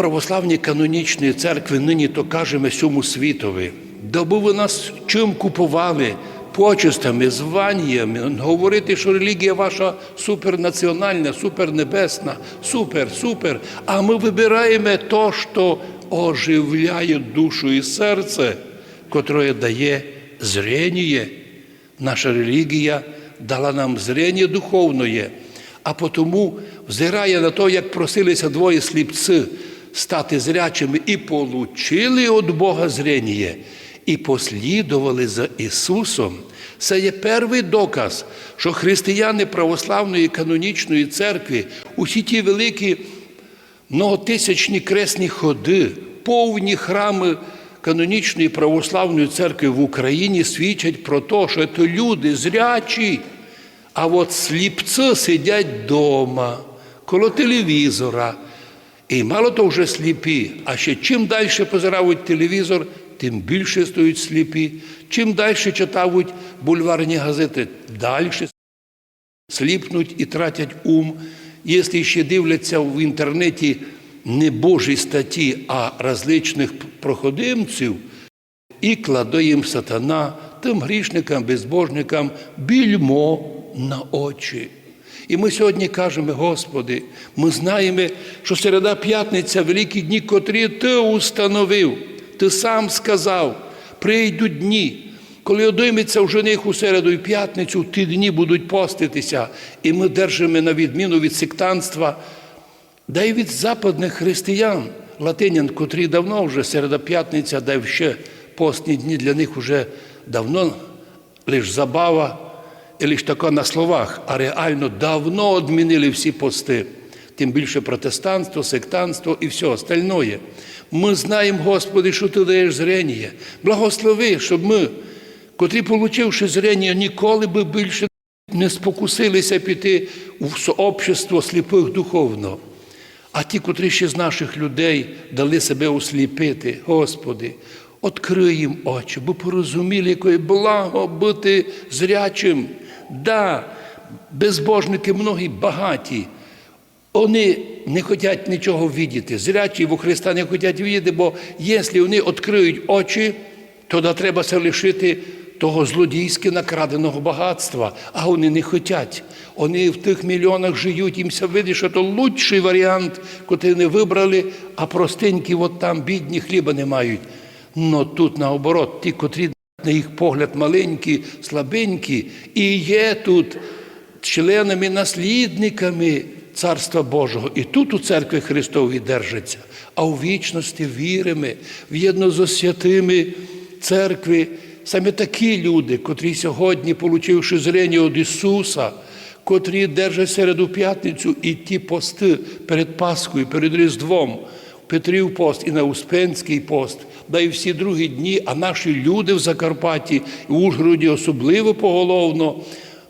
православній канонічної церкви нині то кажемо всьому світові, даби ви нас чим купували, почестями, званнями, говорити, що релігія ваша супернаціональна, супернебесна, супер, супер. А ми вибираємо то, що оживляє душу і серце, котре дає зрення. Наша релігія дала нам зрення духовне, а потому взирає на те, як просилися двоє сліпці стати зрячими і получили від Бога зрення, і послідували за Ісусом. Це є перший доказ, що християни православної канонічної церкви, усі ті великі многотисячні кресні ходи, повні храми канонічної православної церкви в Україні свідчать про те, що це люди зрячі, а от сліпці сидять вдома, коло телевізора. І мало того вже сліпі, а ще чим далі позирають телевізор, тим більше стають сліпі. Чим далі читають бульварні газети, далі сліпнуть і тратять ум. Якщо ще дивляться в інтернеті не Божі статті, а различних проходимців, і кладе їм сатана, тим грішникам, безбожникам більмо на очі. І ми сьогодні кажемо, Господи, ми знаємо, що середа п'ятниця, великі дні, котрі Ти установив, Ти сам сказав, прийдуть дні. Коли одойметься в жених у середу і п'ятницю, ті дні будуть поститися, і ми держимо на відміну від сектанства, да й від западних християн, латинян, котрі давно вже середа п'ятниця, да й ще постні дні для них вже давно лише забава і лише тако на словах, а реально давно відмінили всі пости. Тим більше протестанство, сектанство і все остальное. Ми знаємо, Господи, що Ти даєш зрення. Благослови, щоб ми, котрі, получивши зрення, ніколи би більше не спокусилися піти в сообщество сліпих духовно. А ті, котрі ще з наших людей дали себе осліпити, Господи, відкрий їм очі, бо порозуміли, якої благо бути зрячим. Да, безбожники многі багаті. Вони не хочуть нічого видіти. Зрячі во Христа не хочуть видіти, бо якщо вони відкриють очі, то треба се лишити того злодійськи накраденого багатства, а вони не хочуть. Вони в тих мільйонах живуть, їм все видить, що то лучший варіант, який не вибрали, а простенькі, от там бідні хліба не мають. Но тут наоборот, ті, котрі на їх погляд маленькі, слабенькі, і є тут членами, наслідниками Царства Божого. І тут у церкві Христовій держаться, а у вічності віримо, в'єдно з святими церкви. Саме такі люди, котрі сьогодні, получивши зрення від Ісуса, котрі держать середу п'ятницю і ті пости перед Пасхою, перед Різдвом, Петрів пост і на Успенський пост, да і всі другі дні, а наші люди в Закарпатті, в Ужгороді особливо поголовно,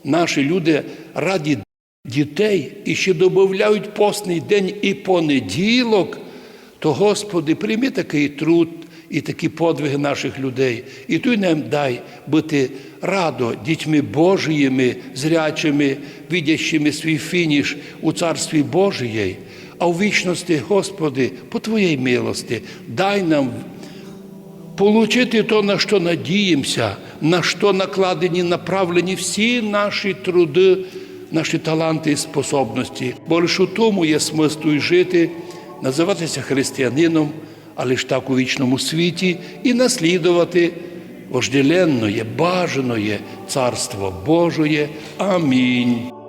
наші люди раді дітей і ще додають постний день і понеділок, то, Господи, прийми такий труд і такі подвиги наших людей. І Ти нам дай бути радо дітьми Божіїми, зрячими, видящими свій фініш у Царстві Божієй. А у вічності, Господи, по Твоїй милості, дай нам получити то, на що надіємося, на що накладені, направлені всі наші труди, наші таланти і способності. Бо лише у тому є смисл і жити, називатися християнином, але ж так у вічному світі, і наслідувати вожделенне, бажаное Царство Божоє. Амінь.